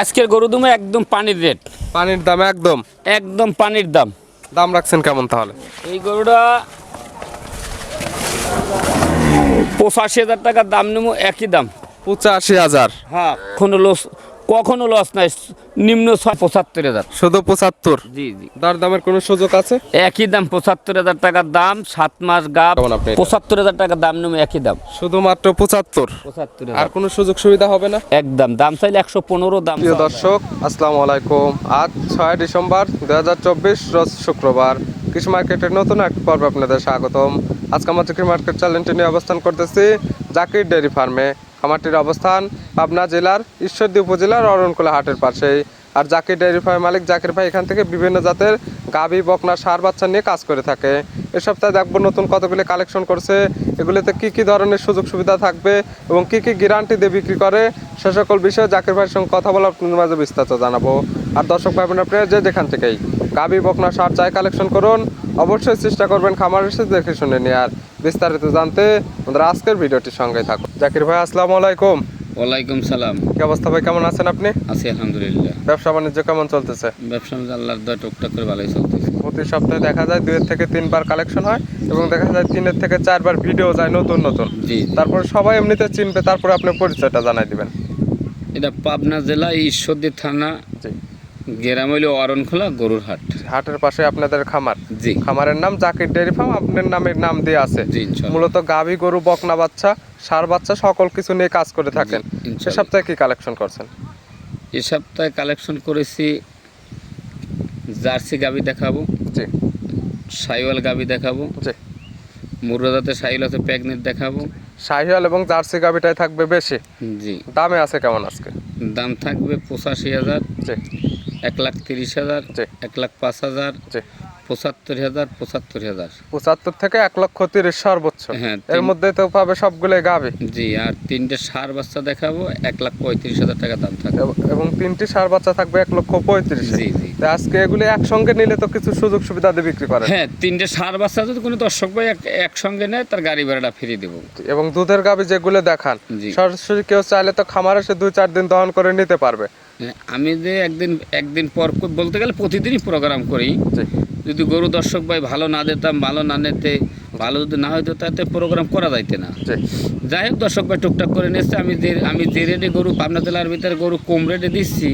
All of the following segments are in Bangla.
আজকের গরু দুমে একদম পানির রেট পানির দাম একদম। একদম পানির দাম। দাম রাখছেন কেমন তাহলে? এই গরুটা পঁচাশি হাজার টাকার দাম নেব একই দাম। পঁচাশি হাজার। হ্যাঁ কোনো লস কখনো লস নাই। নিম্ন ছয় পঁচাত্তর হাজার। শুধু পঁচাত্তর? জি জি। দর দামের কোনো সুযোগ আছে? একই দাম পঁচাত্তর হাজার টাকার দাম সাত মাস গাপ কেমন আপনি এটা? পঁচাত্তর হাজার টাকার দাম নেব একই দাম। শুধুমাত্র পঁচাত্তর? পঁচাত্তর আর কোনো সুযোগ সুবিধা হবে না? একদম। দাম চাইলে একশো পনেরো দাম প্রিয় দর্শক আসসালামু আলাইকুম। আজ ছয় ডিসেম্বর দু হাজার চব্বিশ রোজ শুক্রবার। কৃষি মার্কেটের নতুন এক পর্বে আপনাদের স্বাগতম। আজকে আমার কৃষি মার্কেট চ্যানেলটি নিয়ে অবস্থান করতেছি জাকির ডেয়ারি ফার্মে। খামারটির অবস্থান পাবনা জেলার ঈশ্বরদী উপজেলার অরণকুলা হাটের পাশেই। আর জাকির ডেয়ারি ফার্মের মালিক জাকির ভাই এখান থেকে বিভিন্ন জাতের গাভী বকনা, সার, বাচ্চা নিয়ে কাজ করে থাকে। এ সপ্তাহে দেখব নতুন কতগুলি কালেকশন করছে। এগুলিতে কি কি ধরনের সুযোগ সুবিধা থাকবে এবং কি কি গ্যারান্টি দিয়ে বিক্রি করে, সে সকল বিষয়ে জাকির ভাইয়ের সঙ্গে কথা বলে আপনাদের মাঝে বিস্তারিত জানাব। আর দর্শক ভাই বোনেরা আপনারা যে যেখান থেকেই গাভী বকনা, সার চাই কালেকশন করুন, অবশ্যই চেষ্টা করবেন খামার এসে দেখে শুনে নিয়ে আর বিস্তারিত জানতে আমাদের আজকের ভিডিওটির সঙ্গে থাকুন। জাকির ভাই আসসালামু আলাইকুম। ওয়ালাইকুম সালাম। কি অবস্থা ভাই কেমন আছেন আপনি? আছি আলহামদুলিল্লাহ। ব্যবসা বাণিজ্য কেমন চলতেছে? ব্যবসা বাণিজ্য আল্লাহর দয় টুকটাক করে ভালোই চলতেছে। প্রতি সপ্তাহে দেখা যায় দুয়ের থেকে তিনবার কালেকশন হয় এবং দেখা যায় তিনের থেকে চারবার ভিডিও যায় নতুন নতুন। জি। তারপরে সবাই এমনিতে চিনবে তারপরে আপনি পরিচয়টা জানাই দিবেন। এটা পাবনা জেলা ঈশ্বরদী থানা জি। গেরাম হইল অরণখোলা গরুর হাট। হাটের পাশে আপনাদের খামার? জি। খামারের নাম জাকির ডেয়ারি ফার্ম আপনার নামের নাম দিয়ে আছে। জি মূলত গাভী গরু বকনা বাচ্চা সার বাচ্চা সকল কিছু নিয়ে কাজ করে থাকেন। সে সপ্তাহে কি কালেকশন করছেন? এ সপ্তাহে কালেকশন করেছি জার্সি গাবি দেখাবো জি। সাইওয়াল গাবি দেখাবো জি। মুর্রাদাতে সাইল আছে প্যাগনেট দেখাবো। শাহিওয়াল এবং জার্সি গাভিটাই থাকবে বেশি? জি। দামে আছে কেমন আজকে? দাম থাকবে পঁচাশি হাজার। জি। এক লাখ তিরিশ হাজার এক লাখ পাঁচ হাজার পঁচাত্তর হাজার পঁচাত্তর হাজার। পঁচাত্তর থেকে এক লক্ষ তিরিশ সর্বোচ্চ হ্যাঁ, এর মধ্যে তো পাবে সবগুলোই গাভী জি আর তিনটে সার বাচ্চা দেখাবো এক লাখ পঁয়ত্রিশ হাজার টাকা দাম থাকবে। এবং- তিনটি সার বাচ্চা থাকবে এক লক্ষ পঁয়ত্রিশ। জি জি। তো আজকে এগুলি একসঙ্গে নিলে তো কিছু সুযোগ সুবিধা দিয়ে বিক্রি করে হ্যাঁ তিনটে সার বাচ্চা যদি কোনো দর্শক ভাই একসঙ্গে নেয় তার গাড়ি ভাড়াটা ফিরিয়ে দেবো। এবং দুধের গাভী যেগুলো দেখান। সরাসরি কেউ চাইলে তো খামারে এসে দুই চার দিন দহন করে নিতে পারবে। আমি যে একদিন একদিন পর বলতে গেলে প্রতিদিনই প্রোগ্রাম করি। যদি গরু দর্শক ভাই ভালো না দিতাম ভালো না নিতে ভালো যদি না হইতো তাতে প্রোগ্রাম করা যাইতে না। যাই হোক দর্শক ভাই টুকটাক করে নিচ্ছে আমি যে আমি যে রেটে গরু পাবনা জেলার ভিতরে গরু কম রেটে দিচ্ছি।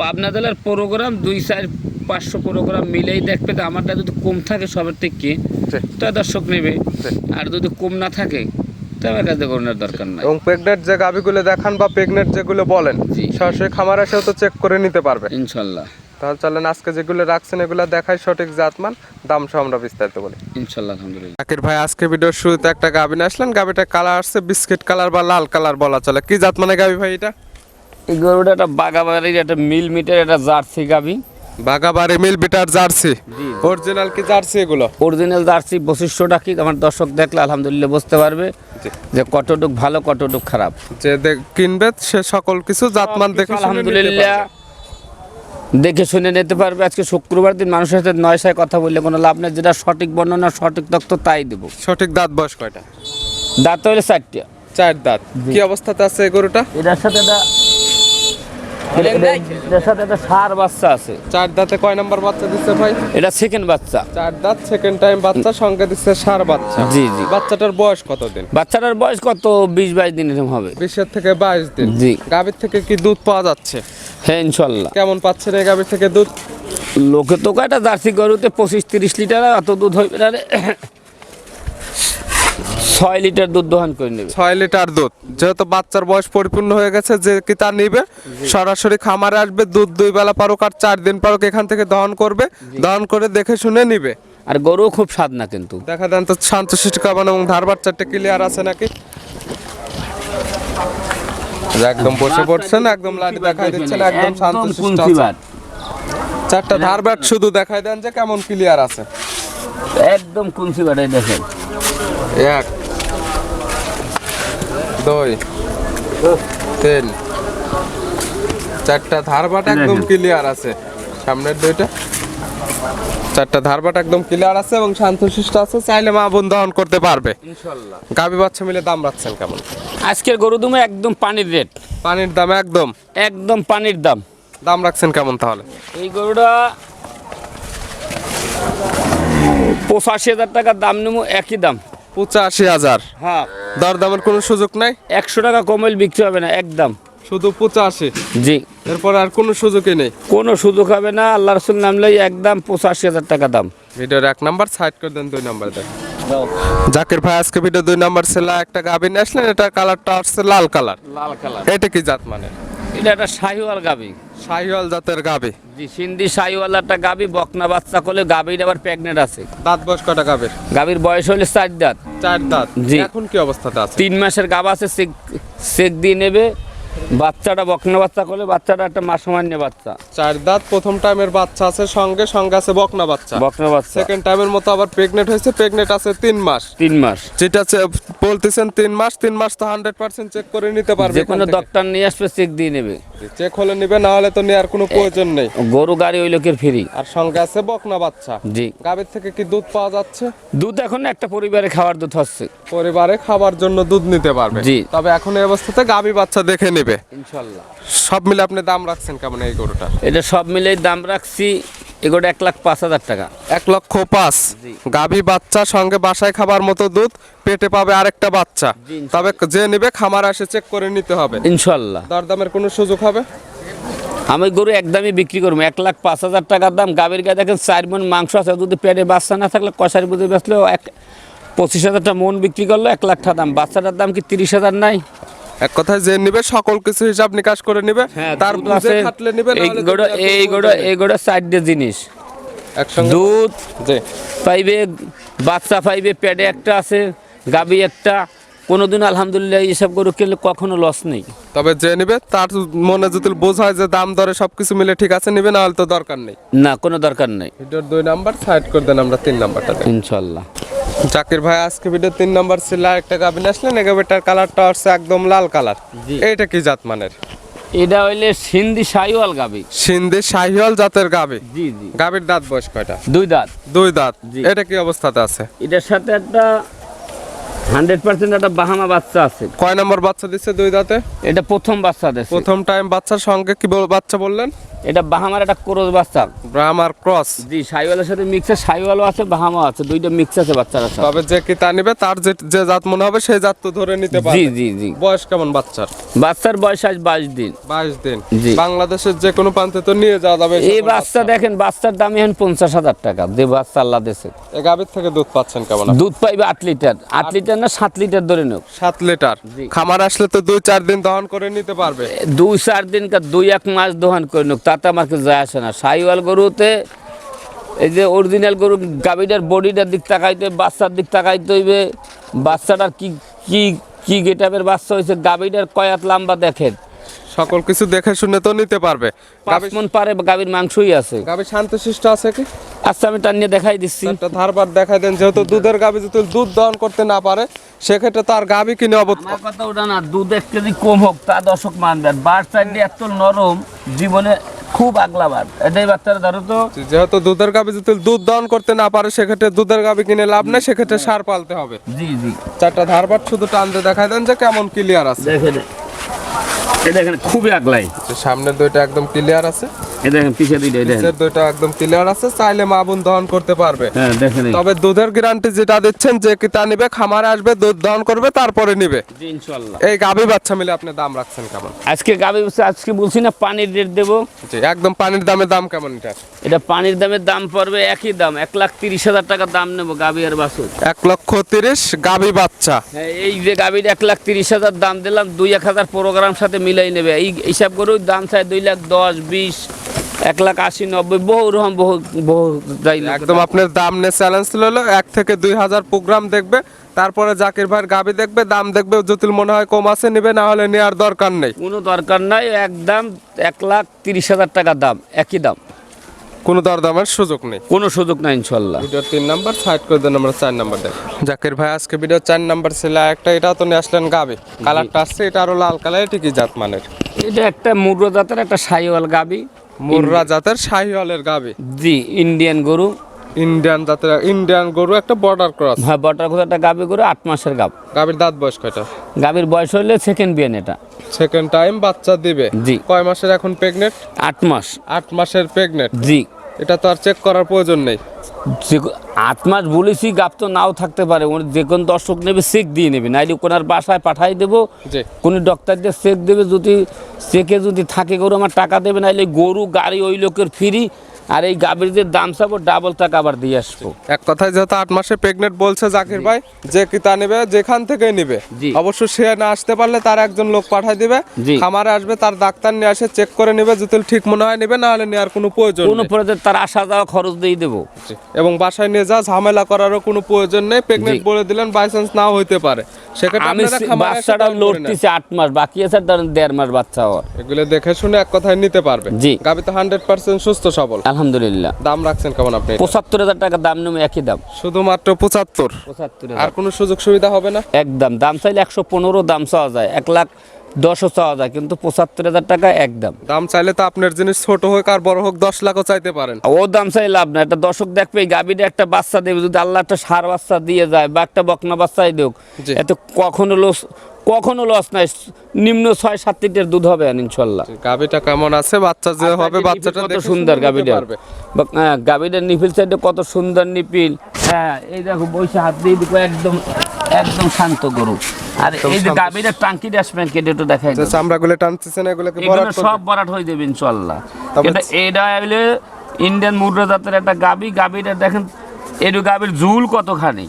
পাবনা জেলার প্রোগ্রাম দুই চার পাঁচশো প্রোগ্রাম মিলেই দেখবে আমারটা যদি কম থাকে সবার থেকে তো দর্শক নেবে। আর যদি কম না থাকে আমার কাছে গরুনের দরকার নাই। এবং প্রেগনেন্ট যে গাভীগুলো দেখান বা প্রেগনেন্ট যেগুলো বলেন সরাসরি খামার এসেও তো চেক করে নিতে পারবে। ইনশাল্লাহ। তাহলে চলেন আজকে যেগুলো রাখছেন এগুলো দেখাই সঠিক জাতমান দাম সহ আমরা বিস্তারিত বলি। ইনশাল্লাহ আলহামদুলিল্লাহ। জাকির ভাই আজকে ভিডিওর শুরুতে একটা গাভী নিয়ে আসলেন। গাভীটা কালার আসছে বিস্কিট কালার বা লাল কালার বলা চলে। কি জাত মানে গাভী ভাই এটা? এই গরুটা একটা বাগাবাড়ির একটা মিল মিটার একটা জার্সি গাবি বাগাবাড়ি মিল বিটার জার্সি। অরিজিনাল কি জার্সি এগুলো? অরিজিনাল জার্সি বৈশিষ্ট্যটা কি? আমার দর্শক দেখলে আলহামদুলিল্লাহ বুঝতে পারবে যে কতটুক ভালো কতটুক খারাপ। যে কিনবে সে সকল কিছু জাতমান দেখে শুনে নিতে আলহামদুলিল্লাহ। পারবে। দেখে শুনে নিতে পারবে। আজকে শুক্রবার দিন মানুষের সাথে নয় সায় কথা বললে কোনো লাভ নেই। যেটা সঠিক বর্ণনা সঠিক তথ্য তাই দেবো। সঠিক দাঁত বয়স কয়টা? দাঁত হলে চারটে। চার দাঁত। কি অবস্থাতে আছে গরুটা? এটার সাথে সাথে একটা সার বাচ্চা আছে। চার দাঁতে কয় নাম্বার বাচ্চা দিচ্ছে ভাই? এটা সেকেন্ড বাচ্চা। চার দাঁত সেকেন্ড টাইম বাচ্চা সঙ্গে দিচ্ছে সার বাচ্চা। জি জি। বাচ্চাটার বয়স কতদিন? বাচ্চাটার বয়স কত? বিশ বাইশ দিন এরকম হবে। বিশের থেকে বাইশ দিন। জি। গাভীর থেকে কি দুধ পাওয়া যাচ্ছে? হ্যাঁ ইনশাল্লাহ। কেমন পাচ্ছেন এই গাভীর থেকে দুধ? লোকে তো একটা জার্সি গরুতে পঁচিশ তিরিশ লিটার অত দুধ হইবে না। ছয় লিটার দুধ দোহান করে নেবে। ছয় লিটার দুধ। যেহেতু বাচ্চার বয়স পরিপূর্ণ হয়ে গেছে যে কি তা নিবে? সরাসরি খামারে আসবে দুধ দুই বেলা পারুক আর চার দিন পারুক এখান থেকে দহন করবে। দহন করে দেখে শুনে নিবে। আর গরু খুব স্বাদ না কিন্তু। দেখা দেন তো শান্ত শিষ্ট কাবান এবং ধার বাচ্চাটা ক্লিয়ার আছে নাকি? একদম বসে পড়ছেন একদম লাঠি দেখাই দিচ্ছেন একদম শান্ত শিষ্ট। চারটা ধার বাট শুধু দেখাই দেন যে কেমন ক্লিয়ার আছে। একদম কুঞ্চিবাদ এই দেখেন। এক দুই তিন। চারটা ধার বাট একদম ক্লিয়ার আছে। সামনের দুইটা। চারটা ধারবাট একদম ক্লিয়ার আছে এবং শান্তশিষ্ট আছে। চাইলে মা বোন দহন করতে পারবে। ইনশাল্লাহ। গাবি বাচ্চা মিলে দাম রাখছেন কেমন? আজকের গরু দুমে একদম পানির রেট। পানির দাম একদম। একদম পানির দাম। দাম রাখছেন কেমন তাহলে? এই গরুটা পঁচাশি হাজার টাকার দাম নেব একই দাম। পঁচাশি হাজার। হ্যাঁ। দরদামের কোনো সুযোগ নাই? একশো টাকা কমেল বিক্রি হবে না একদম। শুধু পঁচাশি? জি। এরপর আর কোনো সুযোগই নেই? কোনো সুযোগ হবে না আল্লাহ রসুল নামলেই একদম পঁচাশি হাজার টাকা দাম। ভিডিওর এক নাম্বার সাইড করে দেন দুই নাম্বার দেন। জাকির ভাই আজকে ভিডিও দুই নাম্বার ছিল একটা গাবি নিয়ে আসলেন এটা কালারটা আসছে লাল কালার লাল কালার এটা কি জাত মানে? এটা একটা শাহিওয়াল গাবি। শাহিওয়াল জাতের গাবি। জি সিন্ধি শাহিওয়াল একটা গাবি বকনা বাচ্চা করলে গাবির আবার প্রেগনেন্ট আছে। দাঁত বয়স কটা গাবির? গাবির বয়স হলে চার দাঁত। চার দাঁত। জি। এখন কি অবস্থাতে আছে? তিন মাসের গাব আছে সেক সেক দিয়ে নেবে বাচ্চাটা বকনা বাচ্চা করলে বাচ্চাটা একটা মাসমান্য বাচ্চা। চার দাঁত প্রথম টাইমের বাচ্চা আছে সঙ্গে সঙ্গে আছে বকনা বাচ্চা। বকনা বাচ্চা। সেকেন্ড টাইমের মতো আবার প্রেগনেন্ট হয়েছে প্রেগনেন্ট আছে তিন মাস। তিন মাস। যেটা বলতেছেন তিন মাস তিন মাস তো হান্ড্রেড পার্সেন্ট চেক করে নিতে পারবে যে কোনো ডক্টর নিয়ে আসবে চেক দিয়ে নেবে। চেক হলে নিবে না হলে তো নেওয়ার কোনো প্রয়োজন নেই। গরু গাড়ি ওই লোকের ফ্রি আর সঙ্গে আছে বকনা বাচ্চা। জি। গাভীর থেকে কি দুধ পাওয়া যাচ্ছে? দুধ এখন একটা পরিবারে খাওয়ার দুধ হচ্ছে। পরিবারে খাবার জন্য দুধ নিতে পারবে। জি। তবে এখন এই অবস্থাতে গাভী বাচ্চা দেখে নেবে। ইনশাল্লাহ। সব মিলে আপনি দাম রাখছেন কেমন এই গরুটা এটা সব মিলেই দাম রাখছি এগুলো এক লাখ পাঁচ হাজার টাকা। এক লক্ষ পাঁচ। গাভী বাচ্চা সঙ্গে বাসায় খাবার মতো দুধ পেটে পাবে আরেকটা বাচ্চা। তবে যে নিবে খামার আসে চেক করে নিতে হবে। ইনশাল্লাহ। দরদামের কোনো সুযোগ হবে? আমি গরু একদমই বিক্রি করব এক লাখ পাঁচ হাজার টাকার দাম। গাভীর গায়ে দেখেন চার মন মাংস আছে যদি পেটে বাচ্চা না থাকলে কষারি বুঝে বেচলেও এক পঁচিশ হাজারটা মন বিক্রি করল এক লাখ টাকা দাম। বাচ্চাটার দাম কি তিরিশ হাজার নাই? এক কথায় যে নিবে সকল কিছু হিসাব নিকাশ করে নিবে তার দুধ বুঝে খাটলে নিবে এই গোড়া এই গোড়া। এই গোড়া চারটে জিনিস। দুধ পাইবে বাচ্চা পাইবে প্যাডে একটা আছে গাবি একটা কোনোদিন আলহামদুলিল্লাহ এইসব গরু কিনলে কখনো লস নেই। তবে যে নিবে তার মনে যদি বোঝায় যে দাম দরে সবকিছু মিলে ঠিক আছে নিবে না হলে তো দরকার নেই। না কোনো দরকার নেই। ভিডিওর দুই নাম্বার সাইড করে দেন আমরা তিন নাম্বারটা ইনশাল্লাহ জাকির ভাই আজকে ভিডিও তিন নাম্বার ছিল একটা গাবিন আসলেন এই গাবিটার কালারটা হচ্ছে একদম লাল কালার জি। এইটা কি জাত মানের? এটা হইলে সিন্ধি সাইওয়াল গাবি। সিন্ধি শাহিওয়াল জাতের গাবি। জি জি। গাবির দাঁত বয়স কয়টা? দুই দাঁত। দুই দাঁত। জি। এটা কি অবস্থাতে আছে? এটার সাথে একটা হান্ড্রেড পার্সেন্ট একটা বাহামা বাচ্চা আছে। কয় নম্বর বাচ্চা দিচ্ছে দুই দাঁতে? এটা প্রথম বাচ্চা দেশে প্রথম টাইম বাচ্চার সঙ্গে কি বাচ্চা বললেন? এটা বাহামার একটা ক্রোজ বাচ্চা। ব্রাহ্মার ক্রস? জি সাইওয়ালের সাথে মিক্সে সাইওয়ালও আছে বাহামা আছে দুইটা মিক্স আছে বাচ্চারা তবে যে কি তা নিবে তার যে যে জাত মনে হবে সেই জাত তো ধরে নিতে পারবে। জি জি। বয়স কেমন বাচ্চার? বাচ্চার বয়স আজ বাইশ দিন। বাইশ দিন। জি। বাংলাদেশের যে কোনো প্রান্তে তো নিয়ে যাওয়া যাবে এই বাচ্চা দেখেন বাচ্চার দাম এখন পঞ্চাশ হাজার টাকা। যে বাচ্চা আল্লাহ দেশে গাভীর থেকে দুধ পাচ্ছেন কেমন? দুধ পাইবে আট লিটার। আট লিটার না সাত লিটার ধরে নেব। সাত লিটার। খামার আসলে তো দুই চার দিন দহন করে নিতে পারবে। দুই চার দিন কা দুই এক মাস দহন করে নোক তাতে আমার কিছু যায় আসে না। সাইওয়াল গরুতে এই যে অরিজিনাল গরু গাভীটার বডিটার দিক তাকাইতে বাচ্চার দিক তাকাইতে হইবে। বাচ্চাটার কি কি কি গেটাপের বাচ্চা হয়েছে গাভীটার কয়াত লাম্বা দেখেন। সকল কিছু দেখে শুনে তো নিতে পারবে। পাঁচ মন পারে গাভীর মাংসই আছে। গাভী শান্তশিষ্ট আছে কি? আচ্ছা আমি টান নিয়ে দেখাই দিচ্ছি। একটা ধারবার দেখাই দেন যেহেতু দুধের গাভী যদি দুধ দহন করতে না পারে সেক্ষেত্রে তার গাভী কিনে অবত আমার কথা ওটা না দুধ এক কেজি কম হোক তা দর্শক মানবে আর বার সাইডে এত নরম জীবনে খুব আগলা আগলাবার এটাই বাচ্চারা ধরো তো। যেহেতু দুধের গাভী যদি দুধ দহন করতে না পারে সেক্ষেত্রে দুধের গাবি কিনে লাভ নেই সেক্ষেত্রে সার পালতে হবে। জি জি। চারটা ধারবার শুধু টানতে দেখাই দেন যে কেমন ক্লিয়ার আছে। দেখেন এ এখানে খুবই আগলাই সামনে দুইটা একদম ক্লিয়ার আছে। দেখেন দুইটা এই দেখেন। দুইটা একদম ক্লিয়ার আছে চাইলে মা দহন করতে পারবে। হ্যাঁ দেখেন তবে দুধের গ্যারান্টি যেটা দিচ্ছেন যে কি তা নিবে আসবে দুধ দহন করবে তারপরে নিবে। জি ইনশাল্লাহ এই গাভী বাচ্চা মিলে আপনি দাম রাখছেন কেমন? আজকে গাবি বসে আজকে বলছি না পানির রেট দেবো। জি একদম পানির দামে দাম কেমন এটা? এটা পানির দামের দাম পড়বে একই দাম এক লাখ তিরিশ হাজার টাকা দাম নেব গাবি আর বাসুর এক লক্ষ তিরিশ গাভী বাচ্চা। হ্যাঁ এই যে গাবির এক লাখ তিরিশ হাজার দাম দিলাম দুই এক হাজার প্রোগ্রাম সাথে মিলাই নেবে। এই হিসাব গরুর দাম চাই দুই লাখ দশ বিশ এক লাখ আশি নব্বই বহু রকম বহু বহু একদম আপনার দাম নিয়ে চ্যালেঞ্জ হলো এক থেকে দুই হাজার প্রোগ্রাম দেখবে তারপরে জাকির ভাইয়ের গাবি দেখবে দাম দেখবে জটিল মনে হয় কম আছে নেবে না হলে নেওয়ার দরকার নেই। কোনো দরকার নাই একদম এক লাখ তিরিশ হাজার টাকা দাম একই দাম। কোনো দরদামের সুযোগ নেই। কোনো সুযোগ নাই ইনশাল্লাহ ভিডিওর তিন নাম্বার সাইড করে দেন আমরা চার নাম্বার দেখ। জাকির ভাই আজকে ভিডিও চার নাম্বার ছিল একটা এটা তো নিয়ে আসলেন গাবে। কালারটা আসছে এটা আরও লাল কালার এটা কি জাত মানের। এটা একটা মুর্র জাতের একটা সাইওয়াল গাবি। মুর্রা জাতের শাহিওয়ালের গাবে। জি ইন্ডিয়ান গরু। ইন্ডিয়ান জাতের ইন্ডিয়ান গরু একটা বর্ডার ক্রস হ্যাঁ বর্ডার ক্রস একটা গাবি গরু আট মাসের গাব। গাবির দাঁত বয়স কয়টা? গাবির বয়স হলে সেকেন্ড বিয়ান এটা সেকেন্ড টাইম বাচ্চা দিবে। জি। কয় মাসের এখন প্রেগনেন্ট আট মাস। আট মাসের প্রেগনেন্ট জি। এটা তো আর চেক করার প্রয়োজন নেই। যে আট মাস বলেছি গাপ তো নাও থাকতে পারে। উনি যে কোনো দর্শক নেবে চেক দিয়ে নেবে। নাইলে কোনার বাসায় পাঠাই দেবো। যে কোনো ডক্টর দিয়ে চেক দেবে যদি চেকে যদি থাকে গরু আমার টাকা দেবে নাইলে গরু গাড়ি ওই লোকের ফ্রি আর এই গাভীর যে দাম চাবো ডাবল টাকা আবার দিয়ে আসব। এক কথায় যেহেতু আট মাসে প্রেগনেন্ট বলছে জাকির ভাই যে কিতা নেবে যেখান থেকে নিবে। অবশ্য সে না আসতে পারলে তার একজন লোক পাঠায় দিবে। খামারে আসবে তার ডাক্তার নিয়ে আসে চেক করে নেবে যদি ঠিক মনে হয় নেবে না হলে নেওয়ার কোনো প্রয়োজন কোনো নেই। পরে তার আসা যাওয়া খরচ দিয়ে দেবো। এবং বাসায় নিয়ে যা ঝামেলা করারও কোনো প্রয়োজন নেই। প্রেগনেন্ট বলে দিলেন বাই চান্স নাও হইতে পারে। সেক্ষেত্রে আমি বাচ্চাটা দর করে লোড নেন। আট মাস বাকি আছে ধরেন দেড় মাস বাচ্চা হওয়ার। এগুলো দেখে শুনে এক কথায় নিতে পারবে। জি। গাবি তো হান্ড্রেড পার্সেন্ট সুস্থ সবল। আলহামদুলিল্লাহ। দাম রাখছেন কেমন আপনি? পঁচাত্তর হাজার টাকা দাম নেবে একই দাম। শুধুমাত্র পঁচাত্তর? পঁচাত্তর আর কোনো সুযোগ সুবিধা হবে না? একদম দাম চাইলে একশো পনেরো দাম চাওয়া যায়। এক লাখ দশও চাওয়া যায় কিন্তু পঁচাত্তর হাজার টাকা একদম। দাম চাইলে তো আপনার জিনিস ছোট হোক আর বড় হোক দশ লাখও চাইতে পারেন। ও দাম চাই লাভ না একটা দর্শক দেখবে এই গাভীটা একটা বাচ্চা দেবে যদি আল্লাহ একটা সার বাচ্চা দিয়ে যায় বা একটা বকনা বাচ্চাই দেখ এত কখনো লস কখনো লস নাই। নিম্ন ছয় সাত লিটার দুধ হবে ইনশাল্লাহ। গাবিটা কেমন আছে বাচ্চা যে হবে বাচ্চাটা কত সুন্দর নিতে গাভীটা। পারবে। নিপিল সাইডে কত সুন্দর নিপিল। হ্যাঁ এই দেখো বৈশা হাত দিয়ে দিকো একদম একদম শান্ত গরু। আর এই যে। গাভীটার টাঙ্কি ড্যাশম্যান কেটে একটু দেখাই যে চামড়াগুলো টানতেছেন এগুলোকে করবে। সব বরাট হয়ে যাবে ইনশাল্লাহ। এটা এটা হইলে ইন্ডিয়ান মুদ্রা জাতের একটা গাবি গাবিটা দেখেন এটু গাবির ঝুল কতখানি।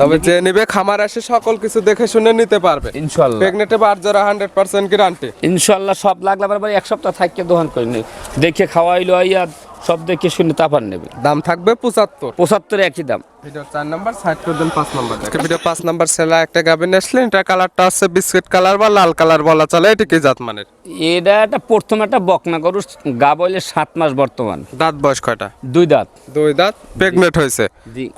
তবে যে নিবে খামার আসে সকল কিছু দেখে শুনে নিতে পারবে। ইনশাআল্লাহ প্রেগনেটে বার যারা হান্ড্রেড পার্সেন্ট গ্যারান্টি ইনশাআল্লাহ সব লাগলে আবার এক সপ্তাহ থাকতে দোকান করে নেই দেখে খাওয়াইলো আইয়া সব দেখে শুনে তাপার নেবে। দাম থাকবে পঁচাত্তর। পঁচাত্তর একই দাম। ভিডিও চার নাম্বার সাইড করে দেন পাঁচ নাম্বার ভিডিও পাঁচ নাম্বার সেলা একটা গাবি আসলেন এটা কালারটা আছে বিস্কিট কালার বা লাল কালার বলা চলে এটি কি জাত মানের? এটা একটা প্রথম একটা বকনা গরু গা মাস বর্তমান। দাঁত বয়স কয়টা? দুই দাঁত। দুই দাঁত প্রেগনেট হয়েছে।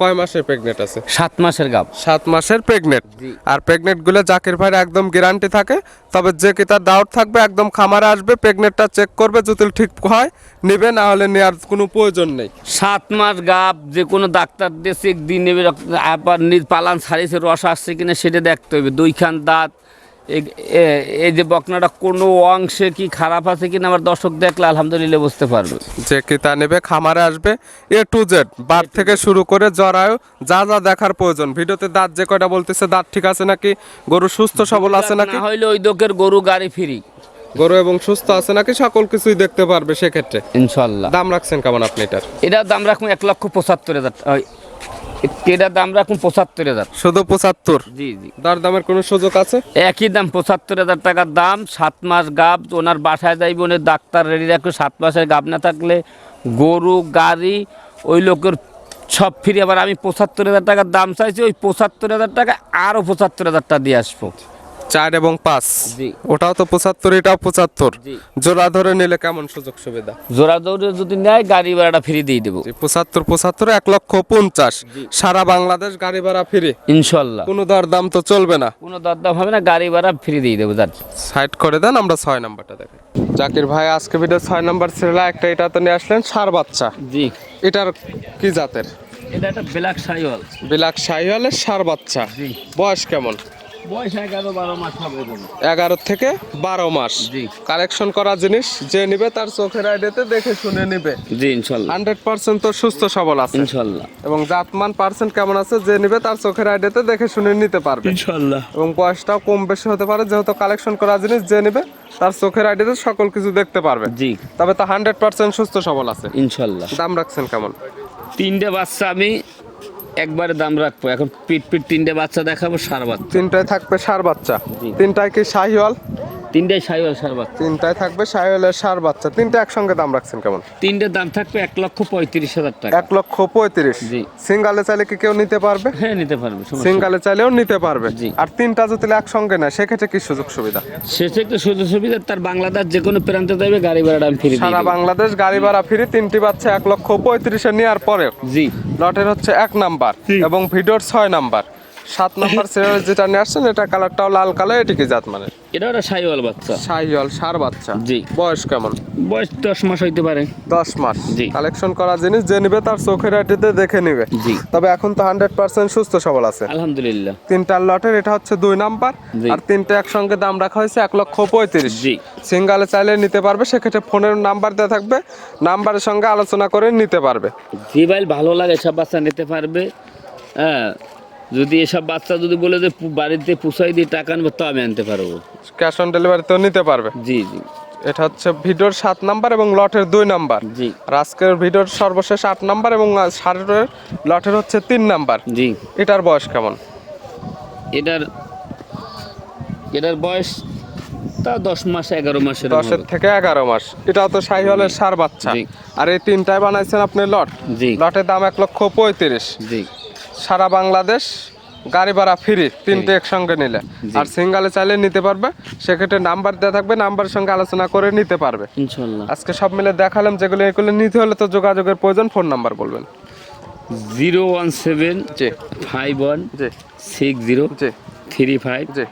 কয় মাসের প্রেগনেট আছে? সাত মাসের গাব। সাত মাসের প্রেগনেট আর প্রেগনেটগুলো জাকির ভাইয়ের একদম গ্যারান্টি থাকে তবে যে কি তার ডাউট থাকবে একদম খামারে আসবে প্রেগনেটটা চেক করবে যদি ঠিক হয় নিবে না হলে নেওয়ার কোনো প্রয়োজন নেই। সাত মাস গাব যে কোনো ডাক্তার দিয়ে চেক দিয়ে নেবে আবার পালান সারিছে রস আসছে কিনা সেটা দেখতে হবে। দুইখান দাঁত এই যে বকনাটা কোনো অংশে কি খারাপ আছে কিনা আমার দর্শক দেখলে আলহামদুলিল্লাহ বুঝতে পারবে। যে কি তা নেবে খামারে আসবে এ টু জেড বার থেকে শুরু করে জরায়ু যা যা দেখার প্রয়োজন। ভিডিওতে দাঁত যে কয়টা বলতেছে দাঁত ঠিক আছে নাকি? গরু সুস্থ সবল আছে নাকি? হইলে ওই দোকের গরু গাড়ি ফিরি। গরু এবং সুস্থ আছে নাকি সকল কিছুই দেখতে পারবে সেক্ষেত্রে। ইনশাল্লাহ। দাম রাখছেন কেমন আপনি এটার? এটার দাম রাখুন এক লক্ষ পঁচাত্তর হাজার দাম রাখুন পঁচাত্তর হাজার। শুধু পঁচাত্তর? জি জি। দর দামের কোনো সুযোগ আছে? একই দাম পঁচাত্তর হাজার টাকার দাম সাত মাস গাব ওনার বাসায় যাইবে ডাক্তার রেডি রাখবে সাত মাসের গাব না থাকলে গরু গাড়ি ওই লোকের সব ফিরে আবার আমি পঁচাত্তর হাজার টাকার দাম চাইছি ওই পঁচাত্তর হাজার টাকা আরও পঁচাত্তর হাজার টাকা দিয়ে আসব। চার এবং পাঁচ। জি। ওটাও তো পঁচাত্তর এটাও পঁচাত্তর। জোড়া ধরে নিলে কেমন সুযোগ সুবিধা? জোড়া দৌড়ে যদি নেয় গাড়ি ভাড়াটা ফ্রি দিয়ে দেবো। পঁচাত্তর পঁচাত্তর এক লক্ষ পঞ্চাশ। সারা বাংলাদেশ গাড়ি ভাড়া ফ্রি। ইনশাল্লাহ। কোনো দর দাম তো চলবে না। কোনো দর দাম হবে না গাড়ি ভাড়া ফ্রি দিয়ে দেবো যার সাইড করে দেন আমরা ছয় নাম্বারটা দেখেন জাকির ভাই আজকে ভিডিও ছয় নাম্বার ছিল একটা এটা তো নিয়ে আসলেন সার বাচ্চা। জি। এটার কি জাতের? এটা একটা ব্ল্যাক সাইওয়াল। বিলাক শাহিওয়ালের সার বাচ্চা। জি। বয়স কেমন? এগারো থেকে বারো মাস। জি। কালেকশন করা জিনিস যে নিবে তার চোখের আইডিয়াতে দেখে শুনে নিবে। জি ইনশাল্লাহ। হান্ড্রেড পার্সেন্ট তো সুস্থ সবল আছে। ইনশাল্লাহ। এবং জাতমান পার্সেন্ট কেমন আছে যে নিবে তার চোখের আইডিয়াতে দেখে শুনে নিতে পারবে। ইনশাল্লাহ। এবং বয়সটাও কম বেশি হতে পারে যেহেতু কালেকশন করা জিনিস যে নিবে তার চোখের আইডিয়াতে সকল কিছু দেখতে পারবে। জি। তবে তা হান্ড্রেড পার্সেন্ট সুস্থ সবল আছে। ইনশাল্লাহ। দাম রাখছেন কেমন? তিনটে বাচ্চা আমি একবারে দাম রাখব। এখন পিট পিট তিনটে বাচ্চা দেখাবো সার বাচ্চা। তিনটায় থাকবে সার বাচ্চা। তিনটায় কি শাহিওয়াল? তিনটে সাইওয়াল সার বাচ্চা। তিনটায় থাকবে শাহিওয়ালের সার বাচ্চা। তিনটা একসঙ্গে দাম রাখছেন কেমন? তিনটে দাম থাকবে এক লক্ষ পঁয়ত্রিশ হাজার টাকা। এক লক্ষ পঁয়ত্রিশ। জি। সিঙ্গালে চাইলে কি কেউ নিতে পারবে? হ্যাঁ নিতে পারবে সিঙ্গালে চাইলেও নিতে পারবে। জি। আর তিনটা যদি একসঙ্গে নেয় সেক্ষেত্রে কি সুযোগ সুবিধা? একটু সুযোগ সুবিধা তার বাংলাদেশ যে কোনো প্রান্তে যাবে গাড়ি ভাড়াটা আমি ফিরে সারা বাংলাদেশ গাড়ি ভাড়া ফিরে তিনটি বাচ্চা এক লক্ষ পঁয়ত্রিশে নেওয়ার পরেও জি। লটের হচ্ছে এক নাম্বার এবং ভিডিওর ছয় নাম্বার। সাত নাম্বার সিরিয়াল যেটা নিয়ে আসছেন এটা কালারটাও লাল কালার এটি কি জাত মানে? এটা একটা সাইওয়াল বাচ্চা। শাহিওয়াল সার বাচ্চা। জি। বয়স কেমন? বয়স দশ মাস হইতে পারে। দশ মাস। জি। কালেকশন করা জিনিস যে নিবে তার চোখের আটিতে দেখে নিবে। জি। তবে এখন তো হান্ড্রেড পার্সেন্ট সুস্থ সবল আছে। আলহামদুলিল্লাহ। তিনটার লটের এটা হচ্ছে দুই নাম্বার। আর তিনটা একসঙ্গে দাম রাখা হয়েছে এক লক্ষ পঁয়ত্রিশ। জি। সিঙ্গালে চাইলে নিতে পারবে সেক্ষেত্রে ফোনের নাম্বার দেওয়া থাকবে নাম্বারের সঙ্গে আলোচনা করে নিতে পারবে। যে বাইল ভালো লাগে সব বাচ্চা নিতে পারবে। হ্যাঁ। যদি এসব বাচ্চা যদি বলে যে বাড়িতে পুষাই দিয়ে টাকা আনব তো আমি আনতে পারব। ক্যাশ অন ডেলিভারি তো নিতে পারবে। জি জি। এটা হচ্ছে ভিডিওর সাত নাম্বার এবং লটের দুই নাম্বার। জি। আর আজকের ভিডিওর সর্বশেষ আট নাম্বার এবং সারের লটের হচ্ছে তিন নাম্বার। জি। এটার বয়স কেমন? এটার এটার বয়স তা দশ মাস এগারো মাসের দশের থেকে এগারো মাস। এটাও তো শাহিওয়ালের সার বাচ্চা। আর এই তিনটায় বানাইছেন আপনি লট। জি। লটের দাম এক লক্ষ পঁয়ত্রিশ। জি। সারা বাংলাদেশ গাড়ি ভাড়া ফ্রি তিনটে একসঙ্গে নিলে। আর সিঙ্গালে চাইলে নিতে পারবে সেক্ষেত্রে নাম্বার দেওয়া থাকবে নাম্বারের সঙ্গে আলোচনা করে নিতে পারবে। আজকে সব মিলে দেখালাম যেগুলো এগুলো নিতে হলে তো যোগাযোগের প্রয়োজন ফোন নাম্বার বলবেন। জিরো ওয়ান সেভেন জি। ফাইভ ওয়ান জি। সিক্স জিরো জি। থ্রি ফাইভ জি।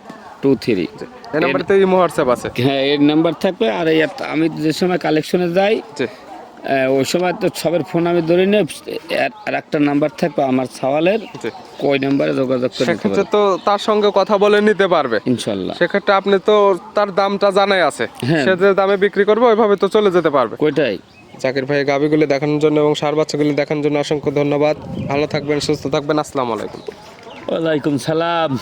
Two three. এই নাম্বারে তো ইমো হোয়াটসঅ্যাপ আছে। হ্যাঁ এর নাম্বার থাকবে আর এই আমি যে সময় কালেকশনে যাই ওই সময় তো সবের ফোন আমি ধরে নিই আর- একটা নাম্বার থাকবে আমার সওয়ালের ওই নাম্বারে যোগাযোগ করে সেক্ষেত্রে তো তার সঙ্গে কথা বলে নিতে পারবে। ইনশাল্লাহ। সেক্ষেত্রে আপনি তো তার দামটা জানাই আছে। হ্যাঁ। সে যে দামে বিক্রি করবে ওইভাবে তো চলে যেতে পারবে। কয়টাই জাকির ভাই গাবিগুলি দেখানোর জন্য এবং সার বাচ্চাগুলি দেখানোর জন্য অসংখ্য ধন্যবাদ। ভালো থাকবেন সুস্থ থাকবেন। আসসালামু আলাইকুম। ওয়ালাইকুম সালাম।